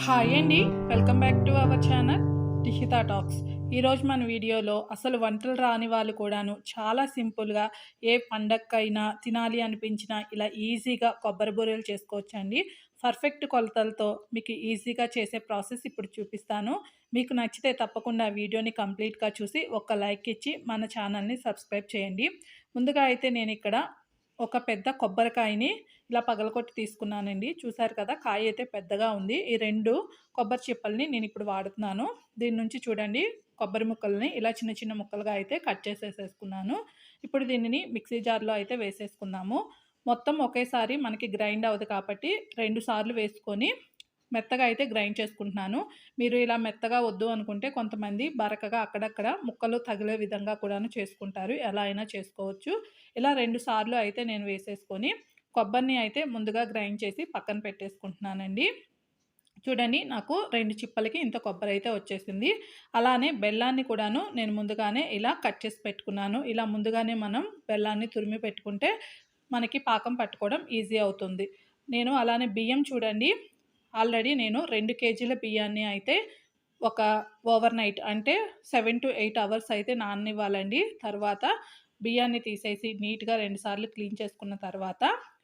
Hi అండి welcome back to our channel Rishitha talks ఈరోజు మన వీడియోలో అసలు వంటలు రాని వాళ్ళు కూడాను చాలా సింపుల్గా ఏ పండక్కైనా తినాలి అనిపించినా ఇలా ఈజీగా కొబ్బరి బూరెలు చేసుకోవచ్చండి. పర్ఫెక్ట్ కొలతలతో మీకు ఈజీగా చేసే ప్రాసెస్ ఇప్పుడు చూపిస్తాను. మీకు నచ్చితే తప్పకుండా వీడియోని కంప్లీట్గా చూసి ఒక లైక్ ఇచ్చి మన ఛానల్ని సబ్స్క్రైబ్ చేయండి. ముందుగా అయితే నేను ఇక్కడ ఒక పెద్ద కొబ్బరికాయని ఇలా పగలకొట్టి తీసుకున్నానండి. చూసారు కదా కాయ అయితే పెద్దగా ఉంది. ఈ రెండు కొబ్బరి చిప్పల్ని నేను ఇప్పుడు వాడుతున్నాను. దీని నుంచి చూడండి కొబ్బరి ముక్కల్ని ఇలా చిన్న చిన్న ముక్కలుగా అయితే కట్ చేసేసేసుకున్నాను. ఇప్పుడు దీనిని మిక్సీ జార్లో అయితే వేసేసుకున్నాము మొత్తం ఒకేసారి మనకి గ్రైండ్ అవ్వదు కాబట్టి రెండు సార్లు వేసుకొని మెత్తగా అయితే గ్రైండ్ చేసుకుంటున్నాను. మీరు ఇలా మెత్తగా వద్దు అనుకుంటే కొంతమంది బరకగా అక్కడక్కడ ముక్కలు తగిలే విధంగా కూడాను చేసుకుంటారు. ఎలా అయినా చేసుకోవచ్చు. ఇలా రెండు సార్లు అయితే నేను వేసేసుకొని కొబ్బరిని అయితే ముందుగా గ్రైండ్ చేసి పక్కన పెట్టేసుకుంటున్నానండి. చూడండి నాకు రెండు చిప్పలకి ఇంత కొబ్బరి అయితే వచ్చేసింది. అలానే బెల్లాన్ని కూడాను నేను ముందుగానే ఇలా కట్ చేసి పెట్టుకున్నాను. ఇలా ముందుగానే మనం బెల్లాన్ని తురిమి పెట్టుకుంటే మనకి పాకం పట్టుకోవడం ఈజీ అవుతుంది. నేను అలానే బియ్యం చూడండి. ఆల్రెడీ నేను రెండు కేజీల బియ్యాన్ని అయితే ఒక ఓవర్ నైట్ అంటే సెవెన్ టు ఎయిట్ అవర్స్ అయితే నాననివ్వాలండి. తర్వాత బియ్యాన్ని తీసేసి నీట్గా రెండుసార్లు క్లీన్ చేసుకున్న తర్వాత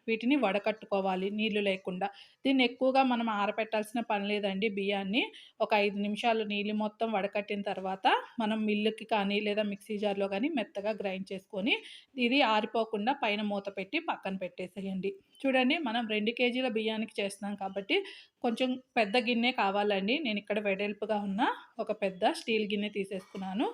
వీటిని వడకట్టుకోవాలి నీళ్ళు లేకుండా. దీన్ని ఎక్కువగా మనం ఆరపెట్టాల్సిన పని లేదండి. బియ్యాన్ని ఒక ఐదు నిమిషాలు నీళ్ళు మొత్తం వడకట్టిన తర్వాత మనం మిల్లుకి కానీ లేదా మిక్సీ జార్లో కానీ మెత్తగా గ్రైండ్ చేసుకొని ఇది ఆరిపోకుండా పైన మూత పెట్టి పక్కన పెట్టేసేయండి. చూడండి మనం రెండు కేజీల బియ్యానికి చేస్తున్నాం కాబట్టి కొంచెం పెద్ద గిన్నె కావాలండి. నేను ఇక్కడ వెడల్పుగా ఉన్న ఒక పెద్ద స్టీల్ గిన్నె తీసేసుకున్నాను.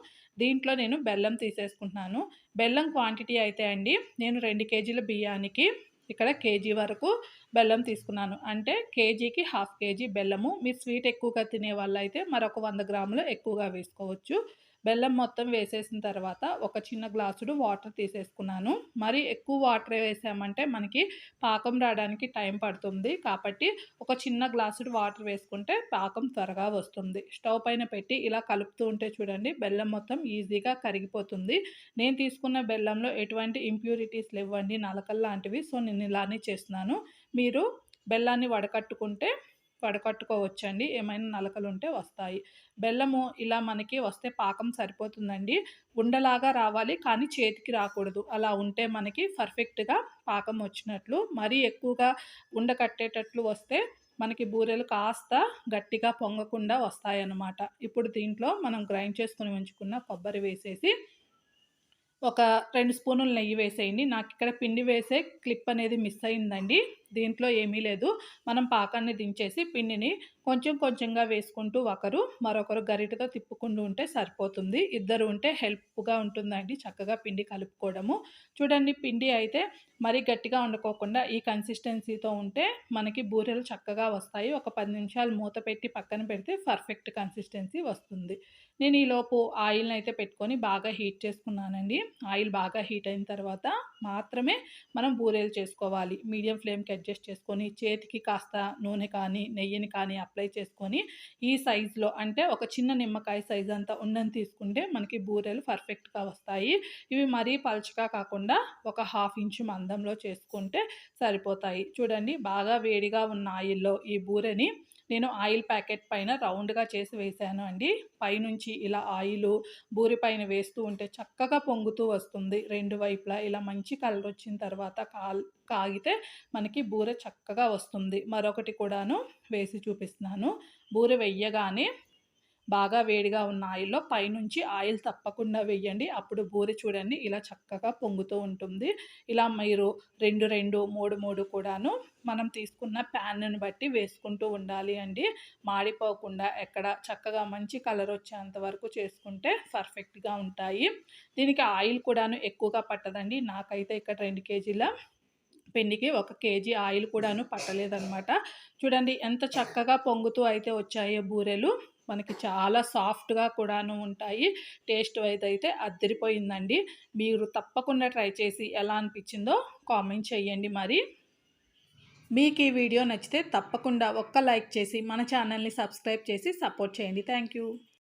దీంట్లో నేను బెల్లం తీసేసుకుంటున్నాను. బెల్లం క్వాంటిటీ అయితే అండి నేను రెండు కేజీల బియ్యానికి ఇక్కడ కేజీ వరకు బెల్లం తీసుకున్నాను. అంటే కేజీకి హాఫ్ కేజీ బెల్లము. మీరు స్వీట్ ఎక్కువగా తినే వాళ్ళైతే మరొక వంద గ్రాములు ఎక్కువగా వేసుకోవచ్చు. బెల్లం మొత్తం వేసేసిన తర్వాత ఒక చిన్న గ్లాసుడు వాటర్ తీసేసుకున్నాను. మరి ఎక్కువ వాటర్ వేసామంటే మనకి పాకం రావడానికి టైం పడుతుంది. కాబట్టి ఒక చిన్న గ్లాసుడు వాటర్ వేసుకుంటే పాకం త్వరగా వస్తుంది. స్టవ్ పైన పెట్టి ఇలా కలుపుతూ ఉంటే చూడండి బెల్లం మొత్తం ఈజీగా కరిగిపోతుంది. నేను తీసుకున్న బెల్లంలో ఎటువంటి ఇంప్యూరిటీస్ లేవండి నలకల్ లాంటివి సో నేను ఇలానే చేస్తున్నాను. మీరు బెల్లాన్ని వడకట్టుకుంటే వడకట్టుకోవచ్చండి ఏమైనా నలకలు ఉంటే వస్తాయి. బెల్లము ఇలా మనకి వస్తే పాకం సరిపోతుందండి. ఉండలాగా రావాలి కానీ చేతికి రాకూడదు. అలా ఉంటే మనకి పర్ఫెక్ట్గా పాకం వచ్చినట్లు. మరీ ఎక్కువగా ఉండకట్టేటట్లు వస్తే మనకి బూరెలు కాస్త గట్టిగా పొంగకుండా వస్తాయన్నమాట. ఇప్పుడు దీంట్లో మనం గ్రైండ్ చేసుకుని ఉంచుకున్న కొబ్బరి వేసేసి ఒక రెండు స్పూనులు నెయ్యి వేసేయండి. నాకు ఇక్కడ పిండి వేసే క్లిప్ అనేది మిస్ అయిందండి. దీంట్లో ఏమీ లేదు. మనం పాకాన్ని దించేసి పిండిని కొంచెం కొంచెంగా వేసుకుంటూ ఒకరు మరొకరు గరిటతో తిప్పుకుంటూ ఉంటే సరిపోతుంది. ఇద్దరు ఉంటే హెల్ప్గా ఉంటుందండి చక్కగా పిండి కలుపుకోవడము. చూడండి పిండి అయితే మరీ గట్టిగా వండుకోకుండా ఈ కన్సిస్టెన్సీతో ఉంటే మనకి బూరెలు చక్కగా వస్తాయి. ఒక పది నిమిషాలు మూత పెట్టి పక్కన పెడితే పర్ఫెక్ట్ కన్సిస్టెన్సీ వస్తుంది. నేను ఈలోపు ఆయిల్ని అయితే పెట్టుకొని బాగా హీట్ చేసుకున్నానండి. ఆయిల్ బాగా హీట్ అయిన తర్వాత మాత్రమే మనం బూరెలు చేసుకోవాలి. మీడియం ఫ్లేమ్కి అడ్జస్ట్ చేసుకొని చేతికి కాస్త నూనె కానీ నెయ్యిని కానీ అప్లై చేసుకొని ఈ సైజులో అంటే ఒక చిన్న నిమ్మకాయ సైజ్ అంతా ఉండని తీసుకుంటే మనకి బూరెలు పర్ఫెక్ట్గా వస్తాయి. ఇవి మరీ పలుచగా కాకుండా ఒక హాఫ్ ఇంచు మందంలో చేసుకుంటే సరిపోతాయి. చూడండి బాగా వేడిగా ఉన్న ఆయిల్లో ఈ బూరెని నేను ఆయిల్ ప్యాకెట్ పైన రౌండ్గా చేసి వేసాను అండి. పైనుంచి ఇలా ఆయిల్ బూరి పైన వేస్తూ ఉంటే చక్కగా పొంగుతూ వస్తుంది. రెండు వైపులా ఇలా మంచి కలర్ వచ్చిన తర్వాత కాల్ కాగితే మనకి బూర చక్కగా వస్తుంది. మరొకటి కూడాను వేసి చూపిస్తున్నాను. బూర వెయ్యగానే బాగా వేడిగా ఉన్న ఆయిల్లో పైనుంచి ఆయిల్ తప్పకుండా వేయండి. అప్పుడు బూరి చూడండి ఇలా చక్కగా పొంగుతూ ఉంటుంది. ఇలా మీరు రెండు రెండు మూడు మూడు కూడాను మనం తీసుకున్న ప్యాన్ను బట్టి వేసుకుంటూ ఉండాలి అండి. మాడిపోకుండా ఎక్కడ చక్కగా మంచి కలర్ వచ్చేంత వరకు చేసుకుంటే పర్ఫెక్ట్గా ఉంటాయి. దీనికి ఆయిల్ కూడాను ఎక్కువగా పట్టదండి. నాకైతే ఇక్కడ రెండు కేజీల పిండికి ఒక కేజీ ఆయిల్ కూడాను పట్టలేదనమాట చూడండి ఎంత చక్కగా పొంగుతూ అయితే వచ్చాయో బూరెలు. మనకి చాలా సాఫ్ట్గా కూడాను ఉంటాయి. టేస్ట్ అయితే అద్దరిపోయిందండి. మీరు తప్పకుండా ట్రై చేసి ఎలా అనిపించిందో కామెంట్ చేయండి మరి. మీకు ఈ వీడియో నచ్చితే తప్పకుండా ఒక్క లైక్ చేసి మన ఛానల్ని సబ్స్క్రైబ్ చేసి సపోర్ట్ చేయండి. Thank you